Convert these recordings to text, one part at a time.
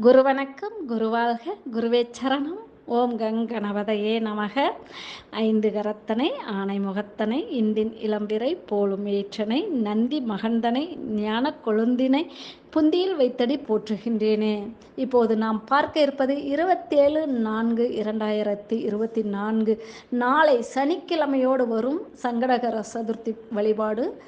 குருவணக்கம் குருவாழ்க குருவே சரணம். ஓம் கங்கணவதையே நமக. ஐந்து கரத்தனை ஆனை முகத்தனை இந்தின் இளம்பிறை போலும் ஏற்றனை நந்தி மகந்தனை ஞான கொழுந்தினை புந்தியில் வைத்தடி போற்றுகின்றேனே. இப்போது நாம் பார்க்க இருப்பது இருபத்தேழு நான்கு இரண்டாயிரத்தி இருபத்தி நான்கு. நாளை சனிக்கிழமையோடு வரும் சங்கடகர சதுர்த்தி வழிபாடு.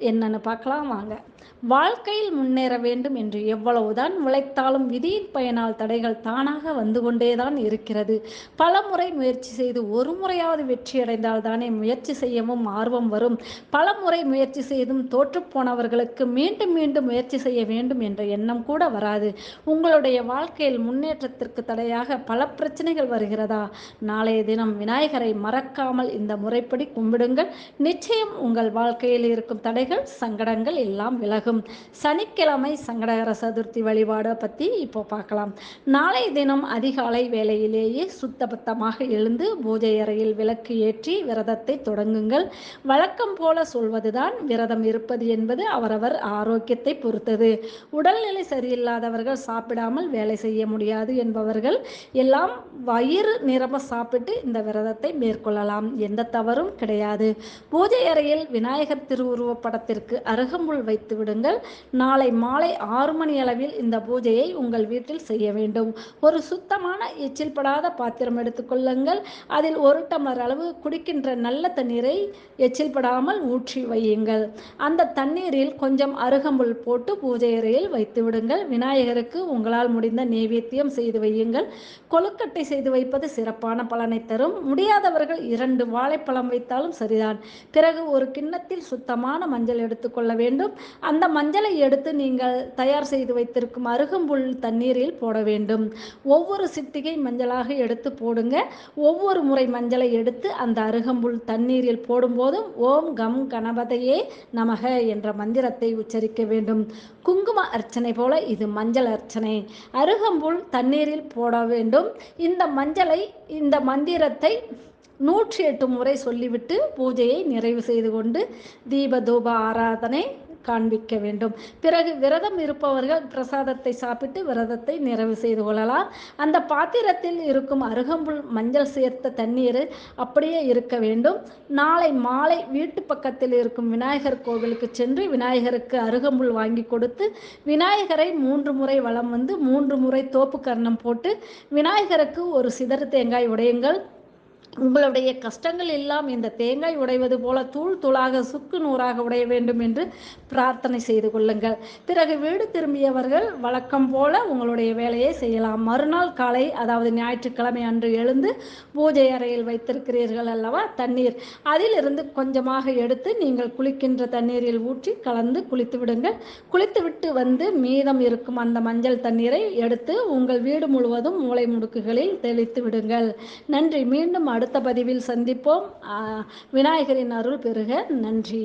என்னன்னு பார்க்கலாம் வாங்க. வாழ்க்கையில் முன்னேற வேண்டும் என்று எவ்வளவுதான் உழைத்தாலும் விதியின் பயனால் தடைகள் தானாக வந்து கொண்டேதான் இருக்கிறது. பல முறை முயற்சி செய்து ஒரு முறையாவது வெற்றி அடைந்தால் தானே முயற்சி செய்யவும் ஆர்வம் வரும். பல முறை முயற்சி செய்தும் தோற்றுப்போனவர்களுக்கு மீண்டும் மீண்டும் முயற்சி செய்ய வேண்டும் என்ற எண்ணம் கூட வராது. உங்களுடைய வாழ்க்கையில் முன்னேற்றத்திற்கு தடையாக பல பிரச்சனைகள் வருகிறதா? நாளைய தினம் விநாயகரை மறக்காமல் இந்த முறைப்படி கும்பிடுங்கள். நிச்சயம் உங்கள் வாழ்க்கையில் இருக்கும் தடைகள் சங்கடங்கள் எல்லாம் விலகும். சனிக்கிழமை சங்கடகர சதுர்த்தி வழிபாடை பற்றி இப்போ பார்க்கலாம். நாளைய தினம் அதிகாலை வேளையிலேயே சுத்தபத்தமாக எழுந்து பூஜை அறையில் விளக்கு ஏற்றி விரதத்தை தொடங்குங்கள். வழக்கம் போல சொல்வதுதான் விரதம் இருப்பது என்பது அவரவர் ஆரோக்கியத்தை பொறுத்தது. உடல்நிலை சரியில்லாதவர்கள் சாப்பிடாமல் வேலை செய்ய முடியாது என்பவர்கள் எல்லாம் வயிறு நிரம்ப சாப்பிட்டு இந்த விரதத்தை மேற்கொள்ளலாம். எந்த தவறும் கிடையாது. பூஜை அறையில் விநாயகர் திருவுருவப் படத்திற்கு அருகம்புல் வைத்து விடுங்கள். நாளை மாலை ஆறு மணி அளவில் இந்த பூஜையை உங்கள் வீட்டில் செய்ய வேண்டும். ஒரு சுத்தமான எச்சில் படாத பாத்திரம் எடுத்துக்கொள்ளுங்கள் அதில் ஒரு டம்ளர் அளவு குடிக்கின்ற நல்ல தண்ணீரை எச்சில் படாமல் ஊற்றி வையுங்கள். அந்த தண்ணீரில் கொஞ்சம் அருகம்புல் போட்டு பூஜை அறையில் வைத்து விடுங்கள். விநாயகருக்கு உங்களால் முடிந்த நைவேத்தியம் செய்து வையுங்கள். கொழுக்கட்டை செய்து வைப்பது சிறப்பான பலனை தரும். முடியாதவர்கள் இரண்டு வாழைப்பழம் வைத்தாலும் சரிதான். பிறகு ஒரு கிண்ணத்தில் சுத்தமான மஞ்சள் எடுத்துக்கொள்ள வேண்டும். அந்த மஞ்சளை எடுத்து நீங்கள் தயார் செய்து வைத்திருக்கும் அருகம்புல் தண்ணீரில் போட வேண்டும். ஒவ்வொரு சிட்டிகை மஞ்சளாக எடுத்து போடுங்க. ஒவ்வொரு முறை மஞ்சளை எடுத்து அந்த அருகம்புல் தண்ணீரில் போடும்போதும் ஓம் கம் கணபதையே நமக என்ற மந்திரத்தை உச்சரிக்க வேண்டும். குங்கும அர்ச்சனை போல இது மஞ்சள் அர்ச்சனை. அருகம்புல் தண்ணீரில் போட வேண்டும். இந்த மஞ்சளை இந்த மந்திரத்தை நூற்றி எட்டு முறை சொல்லிவிட்டு பூஜையை நிறைவு செய்து கொண்டு தீப தூப ஆராதனை காண்பிக்க வேண்டும். பிறகு விரதம் இருப்பவர்கள் பிரசாதத்தை சாப்பிட்டு விரதத்தை நிறைவு செய்து கொள்ளலாம். அந்த பாத்திரத்தில் இருக்கும் அருகம்புல் மஞ்சள் சேர்த்த தண்ணீர் அப்படியே இருக்க வேண்டும். நாளை மாலை வீட்டு பக்கத்தில் இருக்கும் விநாயகர் கோவிலுக்கு சென்று விநாயகருக்கு அருகம்புல் வாங்கி கொடுத்து விநாயகரை மூன்று முறை வலம் வந்து மூன்று முறை தோப்பு கர்ணம் போட்டு விநாயகருக்கு ஒரு சிதறு தேங்காய் உடையுங்கள். உங்களுடைய கஷ்டங்கள் எல்லாம் இந்த தேங்காய் உடைவது போல தூள் தூளாக சுக்கு நூறாக உடைய வேண்டும் என்று பிரார்த்தனை செய்து கொள்ளுங்கள். பிறகு வீடு திரும்பியவர்கள் வழக்கம் போல உங்களுடைய வேலையை செய்யலாம். மறுநாள் காலை அதாவது ஞாயிற்றுக்கிழமை அன்று எழுந்து பூஜை அறையில் வைத்திருக்கிறீர்கள் அல்லவா? தண்ணீர். அதிலிருந்து கொஞ்சமாக எடுத்து நீங்கள் குளிக்கின்ற தண்ணீரில் ஊற்றி கலந்து குளித்து விடுங்கள். குளித்துவிட்டு வந்து மீதம் இருக்கும் அந்த மஞ்சள் தண்ணீரை எடுத்து உங்கள் வீடு முழுவதும் மூளை முடுக்குகளில் தெளித்து விடுங்கள். நன்றி. மீண்டும் அடுத்த பதிவில் சந்திப்போம். விநாயகரின் அருள் பெறுக நன்றி.